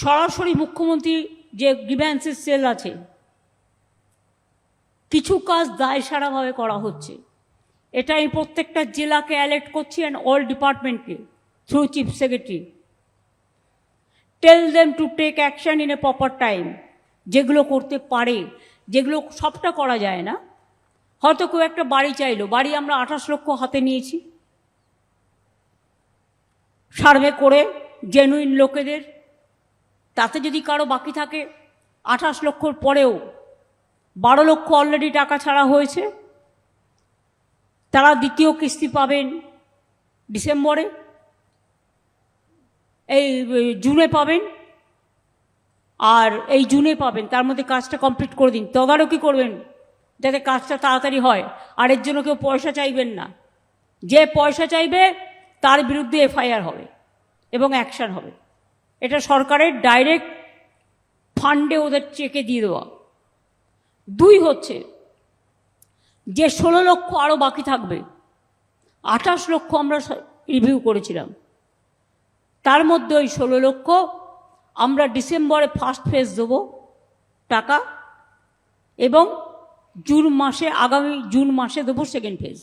সরাসরি মুখ্যমন্ত্রী যে গ্রিভ্যান্সের সেল আছে, কিছু কাজ দায়সারাভাবে করা হচ্ছে। এটা আমি প্রত্যেকটা জেলাকে অ্যালার্ট করছি অ্যান্ড অল ডিপার্টমেন্টকে through chief secretary tell them to take action in a proper time যেগুলো করতে পারে, যেগুলো সবটা করা যায় না। হয়তো কেউ একটা বাড়ি চাইলো, বাড়ি আমরা আঠাশ লক্ষ হাতে নিয়েছি। সার্ভে করে জেনুইন লোকেদের তাতে যদি কারও বাকি থাকে, আঠাশ লক্ষর পরেও বারো লক্ষ অলরেডি টাকা ছাড়া হয়েছে, তারা দ্বিতীয় কিস্তি পাবেন ডিসেম্বরে, এই জুনে পাবেন, আর এই জুনে পাবেন, তার মধ্যে কাজটা কমপ্লিট করে দিন। তদারকি করবেন, যাতে কাজটা তাড়াতাড়ি হয়। আর এর জন্য কেউ পয়সা চাইবেন না। যে পয়সা চাইবে, তার বিরুদ্ধে এফআইআর হবে এবং অ্যাকশন হবে। এটা সরকারের ডাইরেক্ট ফান্ডে ওদের চেকে দিয়ে দেওয়া। দুই হচ্ছে, যে ষোলো লক্ষ আরও বাকি থাকবে, আঠাশ লক্ষ আমরা রিভিউ করেছিলাম। তার মধ্যে ওই ষোলো লক্ষ আমরা ডিসেম্বরে ফার্স্ট ফেজ দেবো টাকা, এবং জুন মাসে, আগামী জুন মাসে দেবো সেকেন্ড ফেজ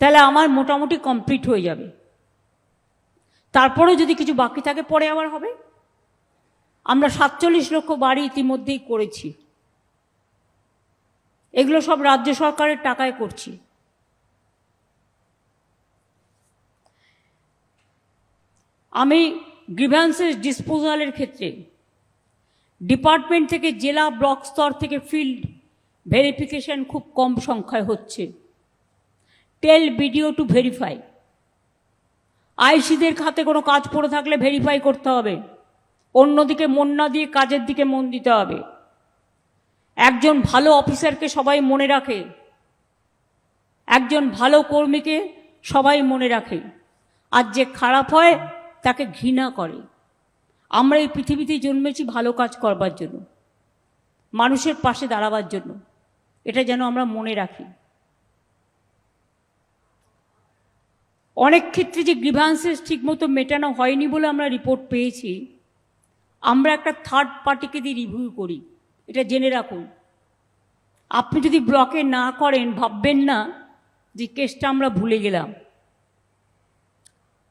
তাহলে আমার মোটামুটি কমপ্লিট হয়ে যাবে। তারপরেও যদি কিছু বাকি থাকে, পরে আবার হবে। আমরা সাতচল্লিশ লক্ষ বাড়ি ইতিমধ্যেই করেছি। এগুলো সব রাজ্য সরকারের টাকায় করছি। আমি গ্রিভ্যান্সেস ডিসপোজালের ক্ষেত্রে ডিপার্টমেন্ট থেকে জেলা ব্লক স্তর থেকে ফিল্ড ভেরিফিকেশন খুব কম সংখ্যায় হচ্ছে। Tell video to verify. আইসিদের খাতে কোনো কাজ পড়ে থাকলে ভেরিফাই করতে হবে। অন্যদিকে মন না দিয়ে কাজের দিকে মন দিতে হবে। একজন ভালো অফিসারকে সবাই মনে রাখে। একজন ভালো কর্মীকে সবাই মনে রাখে। আর যে খারাপ হয়, তাকে ঘৃণা করে। আমরা এই পৃথিবীতে জন্মেছি ভালো কাজ করবার জন্য। মানুষের পাশে দাঁড়াবার জন্য। এটা যেন আমরা মনে রাখি। অনেক ক্ষেত্রে যে গ্রিভান্সেস ঠিকমতো মেটানো হয়নি বলে আমরা রিপোর্ট পেয়েছি, আমরা একটা থার্ড পার্টিকে দিয়ে রিভিউ করি। এটা জেনে রাখুন। আপনি যদি ব্লকে না করেন, ভাববেন না যে কেসটা আমরা ভুলে গেলাম।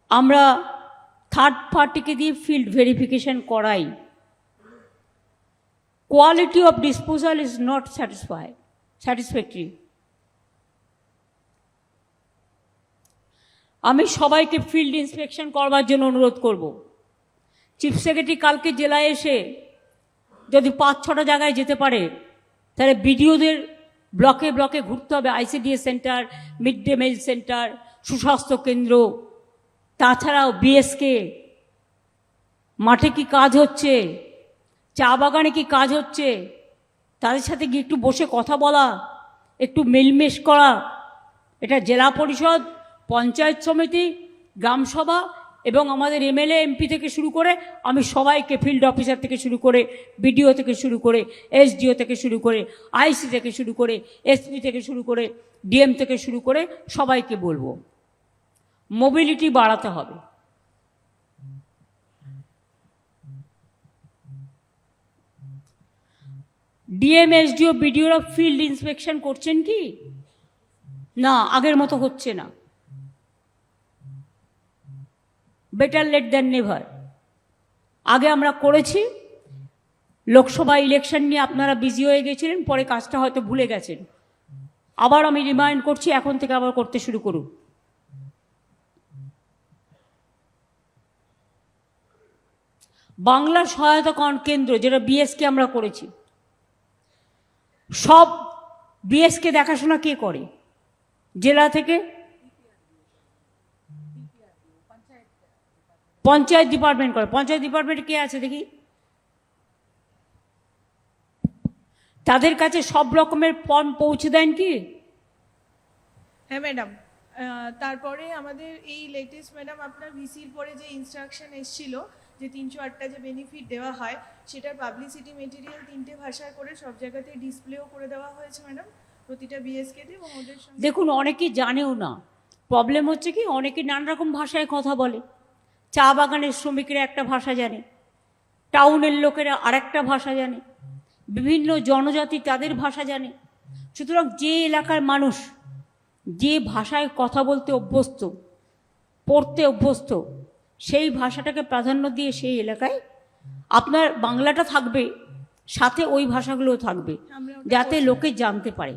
আমরা থার্ড পার্টিকে দিয়ে ফিল্ড ভেরিফিকেশন করাই। Quality of disposal is not satisfy satisfactory আমি সবাইকে ফিল্ড ইন্সপেকশন করবার জন্য অনুরোধ করব। চিফ সেক্রেটারি কালকে জেলায় এসে যদি পাঁচ, ছটা জায়গায় যেতে পারে, তাহলে বিডিওদের ব্লকে ব্লকে ঘুরতে হবে। ICDS centre mid day meal centre সুস্বাস্থ্য কেন্দ্র, তাছাড়াও বিএসকে মাঠে কি কাজ হচ্ছে? চা বাগানে কি কাজ হচ্ছে? তাদের সাথে গিয়ে একটু বসে কথা বলা, একটু মেলমেশ করা, এটা জেলা পরিষদ পঞ্চায়েত সমিতি গ্রামসভা এবং আমাদের এমএলএ, এমপি থেকে শুরু করে আমি সবাইকে ফিল্ড অফিসার থেকে শুরু করে বিডিও থেকে শুরু করে এসডিও থেকে শুরু করে আইসি থেকে শুরু করে এসপি থেকে শুরু করে ডিএম থেকে শুরু করে সবাইকে বলব। মোবিলিটি বাড়াতে হবে। ডিএম এসডিও বিডিওরা ফিল্ড ইন্সপেকশন করছেন কি? না, আগের মতো হচ্ছে না। বেটার লেট দ্যান নেভার আগে আমরা করেছি, লোকসভা ইলেকশন নিয়ে আপনারা বিজি হয়ে গেছিলেন, পরে কাজটা হয়তো ভুলে গেছেন। আবার আমি রিমাইন্ড করছি, এখন থেকে আবার করতে শুরু করুন। বাংলা সহায়তা কন- কেন্দ্র, যেটা বিএসকে আমরা করেছি। সব বিএসকে দেখাশোনা কে করে? জেলা থেকে? পঞ্চায়েত ডিপার্টমেন্ট করে। পঞ্চায়েত ডিপার্টমেন্টে কে আছে দেখি? তাদের কাছে সব রকমের ফর্ম পৌঁছে দেন কি? হ্যাঁ ম্যাডাম তারপরে আমাদের এই লেটেস্ট ম্যাডাম আপনার ভিসির পরে যে ইনস্ট্রাকশন এসেছিল যে তিনশো আটটা যে বেনিফিট দেওয়া হয় সেটার পাবলিসিটি মেটেরিয়াল তিনটে ভাষায় করে সব জায়গাতে ডিসপ্লেও করে দেওয়া হয়েছে ম্যাডাম প্রতিটা বিএসকেতে এবং ওদের দেখুন অনেকেই জানেও না। প্রবলেম হচ্ছে কি অনেকে নানা রকম ভাষায় কথা বলে। চা বাগানের শ্রমিকরা একটা ভাষা জানে টাউনের লোকেরা আরেকটা ভাষা জানে বিভিন্ন জনজাতি তাদের ভাষা জানে। সুতরাং যে এলাকার মানুষ যে ভাষায় কথা বলতে অভ্যস্ত পড়তে অভ্যস্ত সেই ভাষাটাকে প্রাধান্য দিয়ে সেই এলাকায় আপনার বাংলাটা থাকবে সাথে ওই ভাষাগুলোও থাকবে যাতে লোকে জানতে পারে।